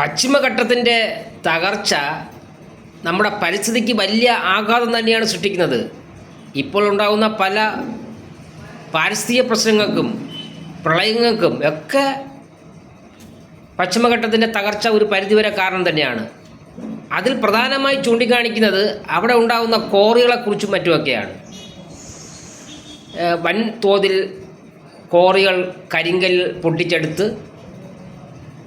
പശ്ചിമഘട്ടത്തിന്റെ തകർച്ച നമ്മുടെ പരിസ്ഥിതിക്ക് വലിയ ആഘാതം തന്നെയാണ് സൃഷ്ടിക്കുന്നത്. ഇപ്പോൾ ഉണ്ടാകുന്ന പല പാരിസ്ഥിതിക പ്രശ്നങ്ങൾക്കും പ്രളയങ്ങൾക്കും ഒക്കെ പശ്ചിമഘട്ടത്തിന്റെ തകർച്ച ഒരു പരിധിവരെ കാരണം തന്നെയാണ്. അതിൽ പ്രധാനമായി ചൂണ്ടിക്കാണിക്കുന്നത് അവിടെ ഉണ്ടാകുന്ന കോറികളെക്കുറിച്ചും മറ്റുമൊക്കെയാണ്. വൻ തോതിൽ കോറികൾ കരിങ്കൽ പൊട്ടിച്ചെടുത്ത്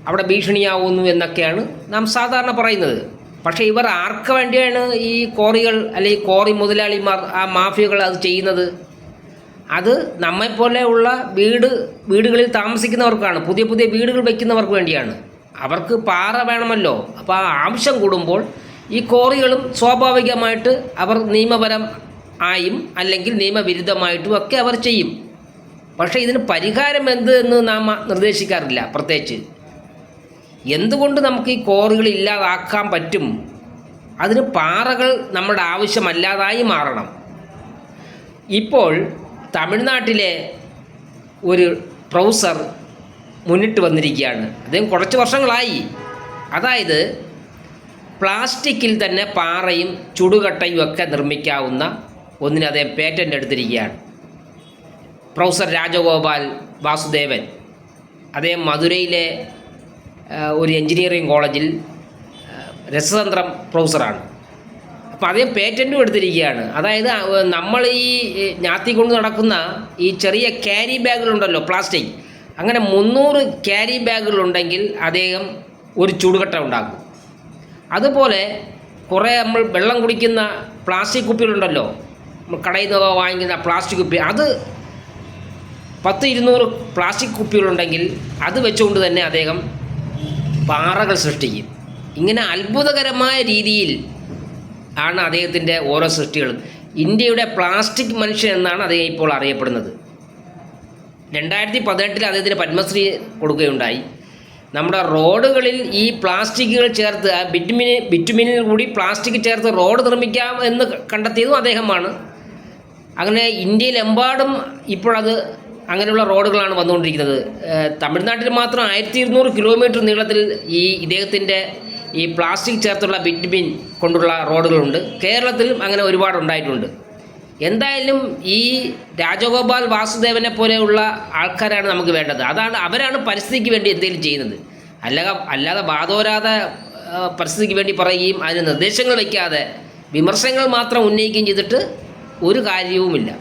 അവിടെ ഭീഷണിയാവുന്നു എന്നൊക്കെയാണ് നാം സാധാരണ പറയുന്നത്. പക്ഷേ ഇവർ ആർക്ക് വേണ്ടിയാണ് ഈ കോറികൾ അല്ലെങ്കിൽ കോറി മുതലാളിമാർ ആ മാഫിയകൾ അത് ചെയ്യുന്നത്? അത് നമ്മെപ്പോലെയുള്ള വീട് വീടുകളിൽ താമസിക്കുന്നവർക്കാണ്. പുതിയ പുതിയ വീടുകൾ വയ്ക്കുന്നവർക്ക് വേണ്ടിയാണ്. അവർക്ക് പാറ വേണമല്ലോ. അപ്പോൾ ആ ആവശ്യം കൂടുമ്പോൾ ഈ കോറികളും സ്വാഭാവികമായിട്ട് അവർ നിയമപരം ആയും അല്ലെങ്കിൽ നിയമവിരുദ്ധമായിട്ടും ഒക്കെ അവർ ചെയ്യും. പക്ഷേ ഇതിന് പരിഹാരം എന്ത് എന്ന് നാം നിർദ്ദേശിക്കാറില്ല പ്രത്യേകിച്ച്. എന്തുകൊണ്ട് നമുക്ക് ഈ കോറുകൾ ഇല്ലാതാക്കാൻ പറ്റും? അതിന് പാറകൾ നമ്മുടെ ആവശ്യമല്ലാതായി മാറണം. ഇപ്പോൾ തമിഴ്നാട്ടിലെ ഒരു പ്രൊഫസർ മുന്നിട്ട് വന്നിരിക്കുകയാണ്. അദ്ദേഹം കുറച്ച് വർഷങ്ങളായി. അതായത് പ്ലാസ്റ്റിക്കിൽ തന്നെ പാറയും ചുടുകട്ടയും ഒക്കെ നിർമ്മിക്കാവുന്ന ഒന്നിന് അദ്ദേഹം പേറ്റന്റ് എടുത്തിരിക്കുകയാണ്. പ്രൊഫസർ രാജഗോപാൽ വാസുദേവൻ. അദ്ദേഹം മധുരയിലെ ഒരു എഞ്ചിനീയറിംഗ് കോളേജിൽ രസതന്ത്രം പ്രൊഫസറാണ്. അപ്പോൾ അദ്ദേഹം പേറ്റന്റും എടുത്തിരിക്കുകയാണ്. അതായത് നമ്മൾ ഈ ഞാത്തി കൊണ്ട് നടക്കുന്ന ഈ ചെറിയ ക്യാരി ബാഗുകളുണ്ടല്ലോ പ്ലാസ്റ്റിക്. അങ്ങനെ മുന്നൂറ് ക്യാരി ബാഗുകളുണ്ടെങ്കിൽ അദ്ദേഹം ഒരു ചൂടുകട്ട ഉണ്ടാക്കും. അതുപോലെ കുറേ നമ്മൾ വെള്ളം കുടിക്കുന്ന പ്ലാസ്റ്റിക് കുപ്പികളുണ്ടല്ലോ. നമ്മൾ കടയിൽ നിന്ന് വാങ്ങിക്കുന്ന പ്ലാസ്റ്റിക് കുപ്പി. അത് പത്ത് ഇരുന്നൂറ് പ്ലാസ്റ്റിക് കുപ്പികളുണ്ടെങ്കിൽ അത് വെച്ചുകൊണ്ട് തന്നെ അദ്ദേഹം പാറകൾ സൃഷ്ടിക്കും. ഇങ്ങനെ അത്ഭുതകരമായ രീതിയിൽ ആണ് അദ്ദേഹത്തിന്റെ ഓരോ സൃഷ്ടികളും. ഇന്ത്യയുടെ പ്ലാസ്റ്റിക് മനുഷ്യൻ എന്നാണ് അദ്ദേഹം ഇപ്പോൾ അറിയപ്പെടുന്നത്. രണ്ടായിരത്തി പതിനെട്ടിൽ അദ്ദേഹത്തിന് പത്മശ്രീ കൊടുക്കുകയുണ്ടായി. നമ്മുടെ റോഡുകളിൽ ഈ പ്ലാസ്റ്റിക്കുകൾ ചേർത്ത് ആ ബിറ്റുമിന് ബിറ്റുമിനിൽ കൂടി പ്ലാസ്റ്റിക് ചേർത്ത് റോഡ് നിർമ്മിക്കാം എന്ന് കണ്ടെത്തിയതും അദ്ദേഹമാണ്. അങ്ങനെ ഇന്ത്യയിലെമ്പാടും ഇപ്പോഴത് അങ്ങനെയുള്ള റോഡുകളാണ് വന്നുകൊണ്ടിരിക്കുന്നത്. തമിഴ്നാട്ടിൽ മാത്രം ആയിരത്തി ഇരുന്നൂറ് കിലോമീറ്റർ നീളത്തിൽ ഈ ഇദ്ദേഹത്തിന്റെ ഈ പ്ലാസ്റ്റിക് ചേർത്തുള്ള ബിറ്റ്മിൻ കൊണ്ടുള്ള റോഡുകളുണ്ട്. കേരളത്തിലും അങ്ങനെ ഒരുപാട് ഉണ്ടായിട്ടുണ്ട്. എന്തായാലും ഈ രാജഗോപാൽ വാസുദേവനെ പോലെയുള്ള ആൾക്കാരാണ് നമുക്ക് വേണ്ടത്. അതാണ് അവരാണ് പരിസ്ഥിതിക്ക് വേണ്ടി എന്തെങ്കിലും ചെയ്യുന്നത്. അല്ലാതെ അല്ലാതെ വാദോരാത പരിസ്ഥിതിക്ക് വേണ്ടി പറയുകയും അതിന് നിർദ്ദേശങ്ങൾ വയ്ക്കാതെ വിമർശനങ്ങൾ മാത്രം ഉന്നയിക്കുകയും ചെയ്തിട്ട് ഒരു കാര്യവുമില്ല.